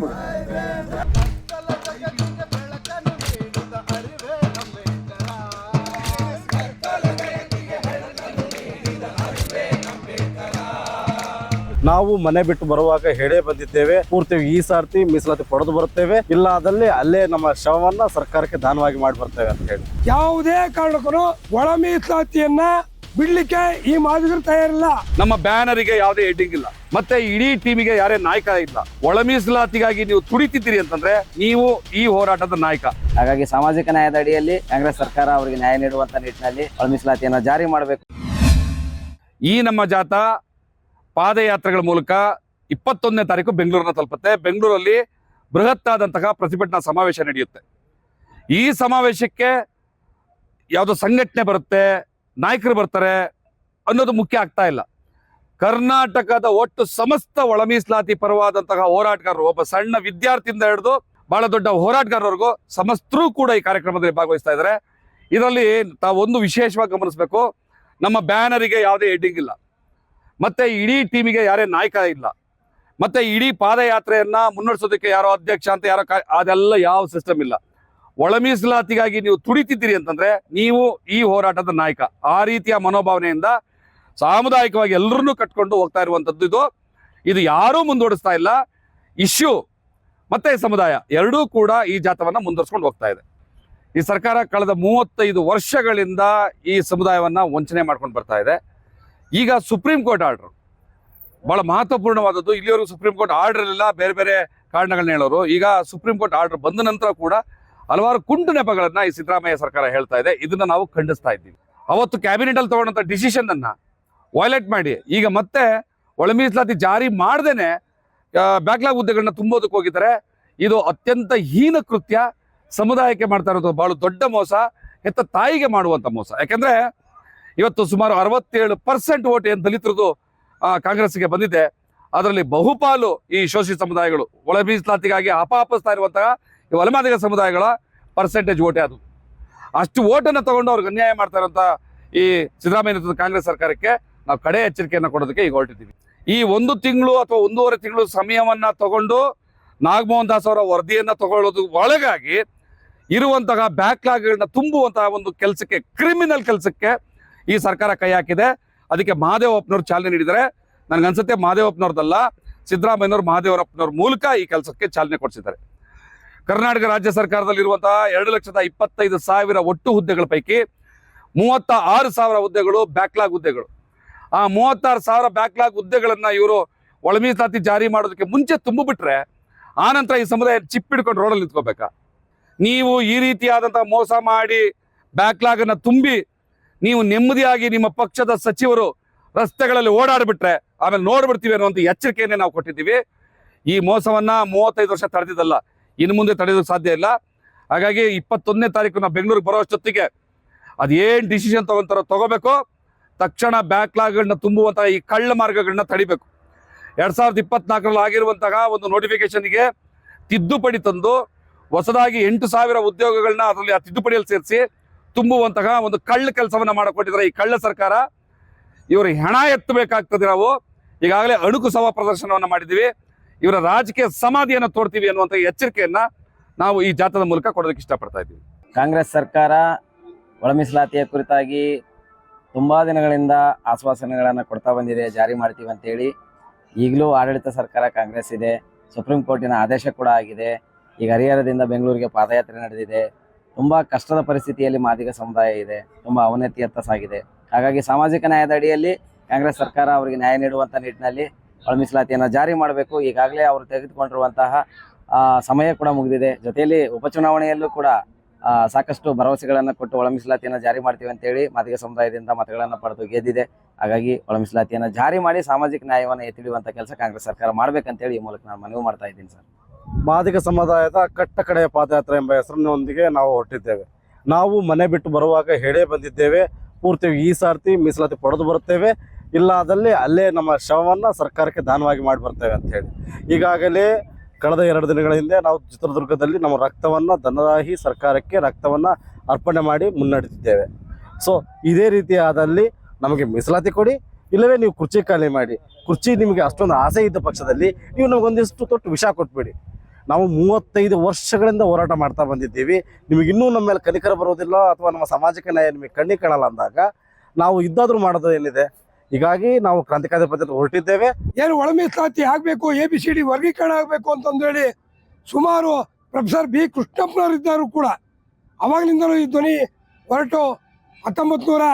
ಬಿಡು ನಾವು ಮನೆ ಬಿಟ್ಟು ಬರುವಾಗ ಹೇಳೇ ಬಂದಿದ್ದೇವೆ. ಪೂರ್ತಿ ಈ ಸಾರ್ತಿ ಮೀಸಲಾತಿ ಪಡೆದು ಬರುತ್ತೇವೆ. ಇಲ್ಲ ಅದಲ್ಲಿ ಅಲ್ಲೇ ನಮ್ಮ ಶವವನ್ನ ಸರ್ಕಾರಕ್ಕೆ ದಾನವಾಗಿ ಮಾಡಿ ಬರ್ತೇವೆ ಅಂತ ಹೇಳಿ. ಯಾವುದೇ ಕಾರಣಕ್ಕೂ ಒಳ ಮೀಸಲಾತಿಯನ್ನ ಬಿಡ್ಲಿಕ್ಕೆ ಈ ಮಾದಿಗರು ತಯಾರಿಲ್ಲ. ನಮ್ಮ ಬ್ಯಾನರಿಗೆ ಯಾವುದೇ ಹೆಡ್ಡಿಂಗ್ ಇಲ್ಲ. ಮತ್ತೆ ಇಡೀ ಟೀಮಿಗೆ ಯಾರೇ ನಾಯಕ ಇಲ್ಲ. ಒಳ ಮೀಸಲಾತಿಗಾಗಿ ನೀವು ತುಡಿತಿದ್ದೀರಿ ಅಂತಂದ್ರೆ ನೀವು ಈ ಹೋರಾಟದ ನಾಯಕ. ಹಾಗಾಗಿ ಸಾಮಾಜಿಕ ನ್ಯಾಯದ ಅಡಿಯಲ್ಲಿ ಕಾಂಗ್ರೆಸ್ ಸರ್ಕಾರ ಅವರಿಗೆ ನ್ಯಾಯ ನೀಡುವಂತ ನಿಟ್ಟಿನಲ್ಲಿ ಒಳ ಮೀಸಲಾತಿಯನ್ನು ಜಾರಿ ಮಾಡಬೇಕು. ಈ ನಮ್ಮ ಜಾಥಾ ಪಾದಯಾತ್ರೆಗಳ ಮೂಲಕ ಇಪ್ಪತ್ತೊಂದನೇ ತಾರೀಕು ಬೆಂಗಳೂರನ್ನ ತಲುಪುತ್ತೆ. ಬೆಂಗಳೂರಲ್ಲಿ ಬೃಹತ್ತಾದಂತಹ ಪ್ರತಿಭಟನಾ ಸಮಾವೇಶ ನಡೆಯುತ್ತೆ. ಈ ಸಮಾವೇಶಕ್ಕೆ ಯಾವುದೋ ಸಂಘಟನೆ ಬರುತ್ತೆ ನಾಯಕರು ಬರ್ತಾರೆ ಅನ್ನೋದು ಮುಖ್ಯ ಆಗ್ತಾ ಇಲ್ಲ. ಕರ್ನಾಟಕದ ಒಟ್ಟು ಸಮಸ್ತ ಒಳ ಮೀಸಲಾತಿ ಪರವಾದಂತಹ ಹೋರಾಟಗಾರರು, ಒಬ್ಬ ಸಣ್ಣ ವಿದ್ಯಾರ್ಥಿಯಿಂದ ಹಿಡಿದು ಬಹಳ ದೊಡ್ಡ ಹೋರಾಟಗಾರರವರೆಗೂ ಸಮಸ್ತರೂ ಕೂಡ ಈ ಕಾರ್ಯಕ್ರಮದಲ್ಲಿ ಭಾಗವಹಿಸ್ತಾ ಇದ್ದಾರೆ. ಇದರಲ್ಲಿ ಒಂದು ವಿಶೇಷವಾಗಿ ಗಮನಿಸಬೇಕು, ನಮ್ಮ ಬ್ಯಾನರಿಗೆ ಯಾವುದೇ ಹೆಡ್ಡಿಂಗ್ ಇಲ್ಲ. ಮತ್ತೆ ಇಡೀ ಟೀಮಿಗೆ ಯಾರೇ ನಾಯಕ ಇಲ್ಲ. ಮತ್ತೆ ಇಡೀ ಪಾದಯಾತ್ರೆಯನ್ನ ಮುನ್ನಡೆಸೋದಕ್ಕೆ ಯಾರೋ ಅಧ್ಯಕ್ಷ ಅಂತ ಯಾರೋ ಅದೆಲ್ಲ ಯಾವ ಸಿಸ್ಟಮ್ ಇಲ್ಲ. ಒಳ ಮೀಸಲಾತಿಗಾಗಿ ನೀವು ತುಡಿತಿದ್ದೀರಿ ಅಂತಂದ್ರೆ ನೀವು ಈ ಹೋರಾಟದ ನಾಯಕ. ಆ ರೀತಿಯ ಮನೋಭಾವನೆಯಿಂದ ಸಾಮುದಾಯಿಕವಾಗಿ ಎಲ್ಲರನ್ನೂ ಕಟ್ಕೊಂಡು ಹೋಗ್ತಾ ಇರುವಂತದ್ದು ಇದು. ಇದು ಯಾರೂ ಮುಂದೂಡಿಸ್ತಾ ಇಲ್ಲ. ಇಶ್ಯೂ ಮತ್ತೆ ಸಮುದಾಯ ಎರಡೂ ಕೂಡ ಈ ಜಾತವನ್ನ ಮುಂದುವರ್ಸ್ಕೊಂಡು ಹೋಗ್ತಾ ಇದೆ. ಈ ಸರ್ಕಾರ ಕಳೆದ ಮೂವತ್ತೈದು ವರ್ಷಗಳಿಂದ ಈ ಸಮುದಾಯವನ್ನ ವಂಚನೆ ಮಾಡ್ಕೊಂಡು ಬರ್ತಾ ಇದೆ. ಈಗ ಸುಪ್ರೀಂ ಕೋರ್ಟ್ ಆರ್ಡರ್. ಬಹಳ ಮಹತ್ವಪೂರ್ಣವಾದದ್ದು. ಇಲ್ಲಿವರೆಗೂ ಸುಪ್ರೀಂ ಕೋರ್ಟ್ ಆರ್ಡರ್ ಇಲ್ಲ. ಬೇರೆ ಬೇರೆ ಕಾರಣಗಳನ್ನ ಹೇಳೋರು. ಈಗ ಸುಪ್ರೀಂ ಕೋರ್ಟ್ ಆರ್ಡರ್ ಬಂದ ನಂತರ ಕೂಡ ಹಲವಾರು ಕುಂಟು ನೆಪಗಳನ್ನ ಈ ಸಿದ್ದರಾಮಯ್ಯ ಸರ್ಕಾರ ಹೇಳ್ತಾ ಇದೆ. ಇದನ್ನ ನಾವು ಖಂಡಿಸ್ತಾ ಇದ್ದೀವಿ. ಅವತ್ತು ಕ್ಯಾಬಿನೆಟ್ ಅಲ್ಲಿ ತಗೊಂಡಂತ ಡಿಸಿಷನ್ ಅನ್ನ ವೈಲೇಟ್ ಮಾಡಿ, ಈಗ ಮತ್ತೆ ಒಳ ಮೀಸಲಾತಿ ಜಾರಿ ಮಾಡ್ದೇನೆ ಬ್ಯಾಕ್ಲಾಗ್ ಹುದ್ದೆಗಳನ್ನ ತುಂಬೋದಕ್ಕೆ ಹೋಗಿದ್ದಾರೆ. ಇದು ಅತ್ಯಂತ ಹೀನ ಕೃತ್ಯ. ಸಮುದಾಯಕ್ಕೆ ಮಾಡ್ತಾ ಇರೋದು ಬಹಳ ದೊಡ್ಡ ಮೋಸ. ಹೆತ್ತ ತಾಯಿಗೆ ಮಾಡುವಂತ ಮೋಸ. ಯಾಕಂದ್ರೆ ಇವತ್ತು ಸುಮಾರು ಅರವತ್ತೇಳು ಪರ್ಸೆಂಟ್ ಓಟ್ ಏನು ದಲಿತರದು ಕಾಂಗ್ರೆಸ್ಗೆ ಬಂದಿದೆ. ಅದರಲ್ಲಿ ಬಹುಪಾಲು ಈ ಶೋಷಿತ ಸಮುದಾಯಗಳು ಒಳ ಮೀಸಲಾತಿಗಾಗಿ ಅಪಾಪಿಸ್ತಾ ಇರುವಂತಹ ಈ ಒಲಮಾದಿಗ ಸಮುದಾಯಗಳ ಪರ್ಸೆಂಟೇಜ್ ಓಟೇ ಅದು. ಅಷ್ಟು ಓಟನ್ನು ತಗೊಂಡು ಅವ್ರಿಗೆ ಅನ್ಯಾಯ ಮಾಡ್ತಾ ಇರೋಂಥ ಈ ಸಿದ್ದರಾಮಯ್ಯ ನೇತೃತ್ವದ ಕಾಂಗ್ರೆಸ್ ಸರ್ಕಾರಕ್ಕೆ ನಾವು ಕಡೆ ಎಚ್ಚರಿಕೆಯನ್ನು ಕೊಡೋದಕ್ಕೆ ಈಗ ಹೊರಟಿದ್ದೀವಿ. ಈ ಒಂದು ತಿಂಗಳು ಅಥವಾ ಒಂದೂವರೆ ತಿಂಗಳು ಸಮಯವನ್ನ ತಗೊಂಡು ನಾಗಮೋಹನ್ ದಾಸ್ ಅವರ ವರದಿಯನ್ನು ತಗೊಳ್ಳೋದು ಒಳಗಾಗಿ ಇರುವಂತಹ ಬ್ಯಾಕ್ಲಾಗ್ಗಳನ್ನ ತುಂಬುವಂತಹ ಒಂದು ಕೆಲಸಕ್ಕೆ ಕ್ರಿಮಿನಲ್ ಕೆಲಸಕ್ಕೆ ಈ ಸರ್ಕಾರ ಕೈ ಹಾಕಿದೆ. ಅದಕ್ಕೆ ಮಹಾದೇವಪ್ಪನವ್ರು ಚಾಲನೆ ನೀಡಿದರೆ ನನಗನ್ಸುತ್ತೆ ಮಹಾದೇವಪ್ಪನವ್ರದಲ್ಲ ಸಿದ್ದರಾಮಯ್ಯನವ್ರು ಮಹಾದೇವರಪ್ಪನವ್ರ ಮೂಲಕ ಈ ಕೆಲಸಕ್ಕೆ ಚಾಲನೆ ಕೊಡಿಸಿದ್ದಾರೆ. ಕರ್ನಾಟಕ ರಾಜ್ಯ ಸರ್ಕಾರದಲ್ಲಿರುವಂತಹ ಎರಡು ಲಕ್ಷದ ಇಪ್ಪತ್ತೈದು ಸಾವಿರ ಒಟ್ಟು ಹುದ್ದೆಗಳ ಪೈಕಿ ಮೂವತ್ತ ಆರು ಸಾವಿರ ಹುದ್ದೆಗಳು ಬ್ಯಾಕ್ಲಾಗ್ ಹುದ್ದೆಗಳು. ಆ ಮೂವತ್ತಾರು ಸಾವಿರ ಬ್ಯಾಕ್ಲಾಗ್ ಹುದ್ದೆಗಳನ್ನು ಇವರು ಒಳ ಜಾರಿ ಮಾಡೋದಕ್ಕೆ ಮುಂಚೆ ತುಂಬಿಬಿಟ್ರೆ ಆನಂತರ ಈ ಸಮುದಾಯ ಚಿಪ್ ಹಿಡ್ಕೊಂಡು ರೋಡಲ್ಲಿ ನಿಂತ್ಕೋಬೇಕಾ? ನೀವು ಈ ರೀತಿಯಾದಂಥ ಮೋಸ ಮಾಡಿ ಬ್ಯಾಕ್ಲಾಗ್ ಅನ್ನ ತುಂಬಿ ನೀವು ನೆಮ್ಮದಿಯಾಗಿ ನಿಮ್ಮ ಪಕ್ಷದ ಸಚಿವರು ರಸ್ತೆಗಳಲ್ಲಿ ಓಡಾಡಿಬಿಟ್ರೆ ಆಮೇಲೆ ನೋಡ್ಬಿಡ್ತೀವಿ ಅನ್ನುವಂಥ ಎಚ್ಚರಿಕೆಯನ್ನೇ ನಾವು ಕೊಟ್ಟಿದ್ದೀವಿ. ಈ ಮೋಸವನ್ನ ಮೂವತ್ತೈದು ವರ್ಷ ತಡೆದಿದ್ದಲ್ಲ. ಇನ್ನು ಮುಂದೆ ತಡೆಯೋದಕ್ಕೆ ಸಾಧ್ಯ ಇಲ್ಲ. ಹಾಗಾಗಿ ಇಪ್ಪತ್ತೊಂದನೇ ತಾರೀಕು ನಾವು ಬೆಂಗಳೂರಿಗೆ ಬರೋ ಅಷ್ಟೊತ್ತಿಗೆ ಅದೇನು ಡಿಸಿಷನ್ ತಗೊಂತಾರೋ ತಗೋಬೇಕು. ತಕ್ಷಣ ಬ್ಯಾಕ್ಲಾಗ್ಗಳನ್ನ ತುಂಬುವಂಥ ಈ ಕಳ್ಳ ಮಾರ್ಗಗಳನ್ನ ತಡಿಬೇಕು. ಎರಡು ಸಾವಿರದ ಇಪ್ಪತ್ನಾಲ್ಕರಲ್ಲಿ ಆಗಿರುವಂತಹ ಒಂದು ನೋಟಿಫಿಕೇಶನ್ಗೆ ತಿದ್ದುಪಡಿ ತಂದು ಹೊಸದಾಗಿ ಎಂಟು ಸಾವಿರ ಉದ್ಯೋಗಗಳನ್ನ ಅದರಲ್ಲಿ ಆ ತಿದ್ದುಪಡಿಯಲ್ಲಿ ಸೇರಿಸಿ ತುಂಬುವಂತಹ ಒಂದು ಕಳ್ಳ ಕೆಲಸವನ್ನ ಮಾಡಿಕೊಟ್ಟಿದ್ದಾರೆ ಈ ಕಳ್ಳ ಸರ್ಕಾರ. ಇವರು ಹೆಣ ಎತ್ತಬೇಕಾಗ್ತದೆ ನಾವು. ಈಗಾಗಲೇ ಅಣುಕು ಸಭಾ ಪ್ರದರ್ಶನವನ್ನ ಮಾಡಿದ್ದೀವಿ. ಇವರ ರಾಜಕೀಯ ಸಮಾಧಿಯನ್ನು ತೋರ್ತೀವಿ ಅನ್ನುವಂಥ ಎಚ್ಚರಿಕೆಯನ್ನ ನಾವು ಈ ಜಾಥದ ಮೂಲಕ ಕೊಡೋದಕ್ಕೆ ಇಷ್ಟಪಡ್ತಾ ಇದ್ದೀವಿ. ಕಾಂಗ್ರೆಸ್ ಸರ್ಕಾರ ಒಳಮೀಸಲಾತಿಯ ಕುರಿತಾಗಿ ತುಂಬಾ ದಿನಗಳಿಂದ ಆಶ್ವಾಸನೆಗಳನ್ನು ಕೊಡ್ತಾ ಬಂದಿದೆ, ಜಾರಿ ಮಾಡ್ತೀವಿ ಅಂತೇಳಿ ಈಗಲೂ ಆಡಳಿತ ಸರ್ಕಾರ ಕಾಂಗ್ರೆಸ್ ಇದೆ, ಸುಪ್ರೀಂ ಕೋರ್ಟಿನ ಆದೇಶ ಕೂಡ ಆಗಿದೆ. ಈಗ ಹರಿಹರದಿಂದ ಬೆಂಗಳೂರಿಗೆ ಪಾದಯಾತ್ರೆ ನಡೆದಿದೆ. ತುಂಬ ಕಷ್ಟದ ಪರಿಸ್ಥಿತಿಯಲ್ಲಿ ಮಾದಿಗ ಸಮುದಾಯ ಇದೆ, ತುಂಬ ಅವನತಿಯತ್ತ ಸಾಗಿದೆ ಹಾಗಾಗಿ ಸಾಮಾಜಿಕ ನ್ಯಾಯದ ಅಡಿಯಲ್ಲಿ ಕಾಂಗ್ರೆಸ್ ಸರ್ಕಾರ ಅವರಿಗೆ ನ್ಯಾಯ ನೀಡುವಂತ ನಿಟ್ಟಿನಲ್ಲಿ ಮೀಸಲಾತಿಯನ್ನು ಜಾರಿ ಮಾಡಬೇಕು. ಈಗಾಗಲೇ ಅವರು ತೆಗೆದುಕೊಂಡಿರುವಂತಹ ಸಮಯ ಕೂಡ ಮುಗಿದಿದೆ. ಜೊತೆಯಲ್ಲಿ ಉಪಚುನಾವಣೆಯಲ್ಲೂ ಕೂಡ ಸಾಕಷ್ಟು ಭರವಸೆಗಳನ್ನು ಕೊಟ್ಟು ಒಳ ಮೀಸಲಾತಿಯನ್ನು ಜಾರಿ ಮಾಡ್ತೀವಿ ಅಂತೇಳಿ ಮಾದಿಗ ಸಮುದಾಯದಿಂದ ಮತಗಳನ್ನು ಪಡೆದು ಗೆದ್ದಿದೆ. ಹಾಗಾಗಿ ಒಳ ಮೀಸಲಾತಿಯನ್ನು ಜಾರಿ ಮಾಡಿ ಸಾಮಾಜಿಕ ನ್ಯಾಯವನ್ನು ಎತ್ತಿಡುವಂಥ ಕೆಲಸ ಕಾಂಗ್ರೆಸ್ ಸರ್ಕಾರ ಮಾಡಬೇಕಂತೇಳಿ ಈ ಮೂಲಕ ನಾನು ಮನವಿ ಮಾಡ್ತಾ ಇದ್ದೀನಿ ಸರ್. ಮಾದಿಗ ಸಮುದಾಯದ ಕಟ್ಟ ಕಡೆಯ ಪಾದಯಾತ್ರೆ ಎಂಬ ಹೆಸರಿನೊಂದಿಗೆ ನಾವು ಹೊರಟಿದ್ದೇವೆ. ನಾವು ಮನೆ ಬಿಟ್ಟು ಬರುವಾಗ ಹೇಳೇ ಬಂದಿದ್ದೇವೆ. ಪೂರ್ತಿ ಈ ಸಾರ್ತಿ ಮೀಸಲಾತಿ ಪಡೆದು ಬರುತ್ತೇವೆ. ಇಲ್ಲ ಆದಲ್ಲಿ ಅಲ್ಲೇ ನಮ್ಮ ಶವವನ್ನು ಸರ್ಕಾರಕ್ಕೆ ದಾನವಾಗಿ ಮಾಡಿ ಬರ್ತೇವೆ ಅಂತ ಹೇಳಿ. ಈಗಾಗಲೇ ಕಳೆದ ಎರಡು ದಿನಗಳ ಹಿಂದೆ ನಾವು ಚಿತ್ರದುರ್ಗದಲ್ಲಿ ನಮ್ಮ ರಕ್ತವನ್ನು ಧನರಾಹಿ ಸರ್ಕಾರಕ್ಕೆ ರಕ್ತವನ್ನು ಅರ್ಪಣೆ ಮಾಡಿ ಮುನ್ನಡೆದಿದ್ದೇವೆ. ಸೊ ಇದೇ ರೀತಿಯಾದಲ್ಲಿ ನಮಗೆ ಮೀಸಲಾತಿ ಕೊಡಿ, ಇಲ್ಲವೇ ನೀವು ಕುರ್ಚಿ ಖಾಲಿ ಮಾಡಿ. ಕುರ್ಚಿ ನಿಮಗೆ ಅಷ್ಟೊಂದು ಆಸೆ ಇದ್ದ ಪಕ್ಷದಲ್ಲಿ ನೀವು ನಮಗೊಂದಿಷ್ಟು ತೊಟ್ಟು ವಿಷ ಕೊಟ್ಬಿಡಿ. ನಾವು ಮೂವತ್ತೈದು ವರ್ಷಗಳಿಂದ ಹೋರಾಟ ಮಾಡ್ತಾ ಬಂದಿದ್ದೀವಿ. ನಿಮಗೆ ಇನ್ನೂ ನಮ್ಮ ಮೇಲೆ ಕನಿಕರ ಬರೋದಿಲ್ಲ ಅಥವಾ ನಮ್ಮ ಸಮಾಜಕ್ಕೆ ನ್ಯಾಯ ನಿಮಗೆ ಕಣ್ಣಿ ಕಾಣಲ್ಲ ಅಂದಾಗ ನಾವು ಇದ್ದಾದರೂ ಮಾಡೋದು ಏನಿದೆ? ಹೀಗಾಗಿ ನಾವು ಕ್ರಾಂತಿಕಾರಿ ಪದ್ಧತಿ ಹೊರಟಿದ್ದೇವೆ. ಏನು ಒಳ ಮೀಸಲಾತಿ ಆಗಬೇಕು ಎ ಬಿ ಸಿ ಡಿ ವರ್ಗೀಕರಣ ಆಗಬೇಕು ಅಂತಂದೇಳಿ ಸುಮಾರು ಪ್ರೊಫೆಸರ್ ಬಿ ಕೃಷ್ಣಪ್ಪನವರಿದ್ದರು ಕೂಡ. ಅವಾಗಲಿಂದಲೂ ಈ ಧ್ವನಿ ಹೊರಟು ಹತ್ತೊಂಬತ್ತು ನೂರ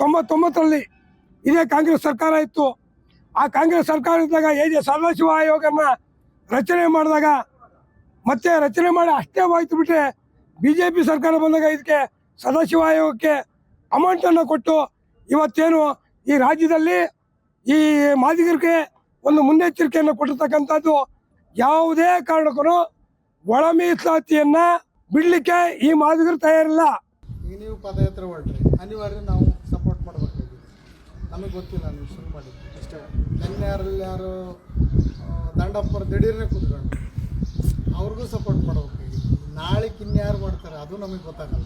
ತೊಂಬತ್ತೊಂಬತ್ತರಲ್ಲಿ ಇದೇ ಕಾಂಗ್ರೆಸ್ ಸರ್ಕಾರ ಇತ್ತು. ಆ ಕಾಂಗ್ರೆಸ್ ಸರ್ಕಾರ ಇದ್ದಾಗ ಎ ಜೆ ಸದಾಶಿವ ಆಯೋಗನ ರಚನೆ ಮಾಡಿದಾಗ ಮತ್ತೆ ರಚನೆ ಮಾಡಿ ಅಷ್ಟೇ ಹೋಯ್ತು ಬಿಟ್ಟರೆ ಬಿ ಜೆ ಪಿ ಸರ್ಕಾರ ಬಂದಾಗ ಇದಕ್ಕೆ ಸದಾಶಿವ ಆಯೋಗಕ್ಕೆ ಅಮೌಂಟನ್ನು ಕೊಟ್ಟು ಇವತ್ತೇನು ಈ ರಾಜ್ಯದಲ್ಲಿ ಈ ಮಾದಿಗರಿಗೆ ಒಂದು ಮುನ್ನೆಚ್ಚರಿಕೆಯನ್ನು ಕೊಟ್ಟಿರ್ತಕ್ಕಂಥದ್ದು ಯಾವುದೇ ಕಾರಣಕ್ಕೂ ಒಳ ಮೀಸಲಾತಿಯನ್ನು ಬಿಡಲಿಕ್ಕೆ ಈ ಮಾದಿಗರು ತಯಾರಿಲ್ಲ. ನೀವು ಪದಯಾತ್ರೆ ಹೊರಟ್ರಿ ಅನಿವಾರ್ಯ ನಾವು ಸಪೋರ್ಟ್ ಮಾಡಬೇಕಾಗಿದೆ. ನಮಗೆ ಗೊತ್ತಿಲ್ಲ ನೀವು ಶುರು ಮಾಡಿದ್ದು. ಅಷ್ಟೇ. ನಿನ್ನೆ ಯಾರಲ್ಲಿ ಯಾರು ದಂಡಪ್ಪರು ದಿಢೀರ್ನೆ ಕೂತ್ಕೊಂಡು ಅವ್ರಿಗೂ ಸಪೋರ್ಟ್ ಮಾಡಬೇಕಾಗಿದೆ. ನಾಳೆ ಇನ್ಯಾರು ಮಾಡ್ತಾರೆ, ಅದು ನಮಗೆ ಗೊತ್ತಾಗಲ್ಲ.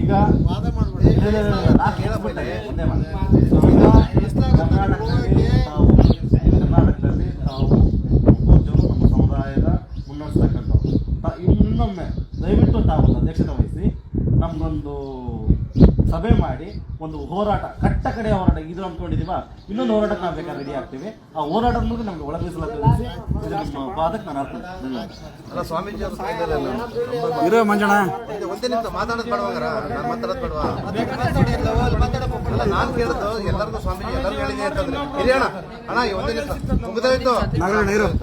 ಈಗ ವಾದ ಮಾಡಬೇಡಿ. ಕರ್ನಾಟಕದಲ್ಲಿ ತಾವು ಪೂಜ್ಯರು ನಮ್ಮ ಸಮುದಾಯದ ಮುನ್ನಡೆಸ್ತಕ್ಕಂಥವ್ರು. ಇನ್ನೊಮ್ಮೆ ದಯವಿಟ್ಟು ತಾವು ಅಧ್ಯಕ್ಷತೆ ವಹಿಸಿ ನಮಗೊಂದು ಸಭೆ ಮಾಡಿ ಒಂದು ಹೋರಾಟ ಕಟ್ಟ ಕಡೆ ಹೋರಾಟ ಇದು ಅಂದ್ಕೊಂಡಿದೀವ ಇನ್ನೊಂದು ಹೋರಾಟಕ್ಕೆ ನಾವು ಬೇಕಾದ್ರೆ ರೆಡಿ ಆಗ್ತೀವಿ. ಆ ಹೋರಾಟದ ಮೂಲಕ ನಮ್ಗೆ ಒಳಗಿಸಲಾಗುತ್ತೆ ಇದು ನಿಮ್ಮ ಪಾದಕ್ಕೆ ನಾನು ಅರ್ಥ ಅಲ್ಲ ಸ್ವಾಮೀಜಿ ಇರೋ ಮಂಜಣ್ಣ. ಒಂದೇ ನಿಮಿಷ ಮಾತಾಡೋದು ಬೇಡವಾಂಗಾರ ನಾನು ಮಾತಾಡೋದು ಬೇಡವಾ? ಅಲ್ಲ ನಾನು ಕೇಳಿದ್ದು ಎಲ್ಲರಿಗೂ ಸ್ವಾಮೀಜಿ ಎಲ್ಲರಿಗೂ ಹೇಳಿದೆ ಅಂತಂದ್ರೆ ಅಣ್ಣ. ಒಂದೇ ನಿಮಿಷ. ಮುಗಿದೋಯ್ತು?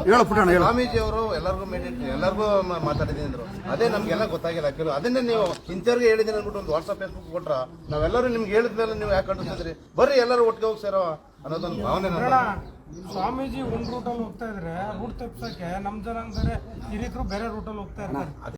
ಹೇಳು ಪುಟ್ಟಣ ಹೇಳು. ಸ್ವಾಮೀಜಿ ಅವರು ಎಲ್ಲರಿಗೂ ಮೇಡಿಟ್ ಎಲ್ಲರಿಗೂ ಮಾತಾಡಿದ್ದೀನಿ ಅಂದ್ರು. ಅದೇ ನಮ್ಗೆಲ್ಲ ಗೊತ್ತಾಗಿಲ್ಲ. ಕೆಲವು ಅದನ್ನೇ ನೀವು ಇಂಥವ್ರಿಗೆ ಹೇಳಿದ್ದೀನಿ ಅಂದ್ಬಿಟ್ಟು ಒಂದು ವಾಟ್ಸಪ್ ಫೇಸ್ಬುಕ್ ಕೊಟ್ರ ನಾವೆಲ್ಲರೂ ನಿಮ್ಗೆ ಹೇಳಿದ ಮೇಲೆ ನೀವು ಯಾಕೆ ಕಂಡಿಸ್ತಿದ್ರಿ ಬರ್ರಿ ಎಲ್ಲರೂ ಒಟ್ಟಿಗೆ ಹೋಗಿ ಸೇರೋ ಅನ್ನೋದೊಂದು ಭಾವನೆ ನನ್ನ ಸ್ವಾಮೀಜಿ ಒಂದ್ ಅಲ್ಲಿ ಹೋಗ್ತಾ ಇದ್ರೆ ರೂಟ್ ತಪ್ಪಿಸಕ್ಕೆ ನಮ್ ಜನಾಂಗದವರೇ ಹಿರಿಕರು ಬೇರೆ ರೂಟಲ್ಲಿ ಹೋಗ್ತಾ ಇರ್ತಾರೆ.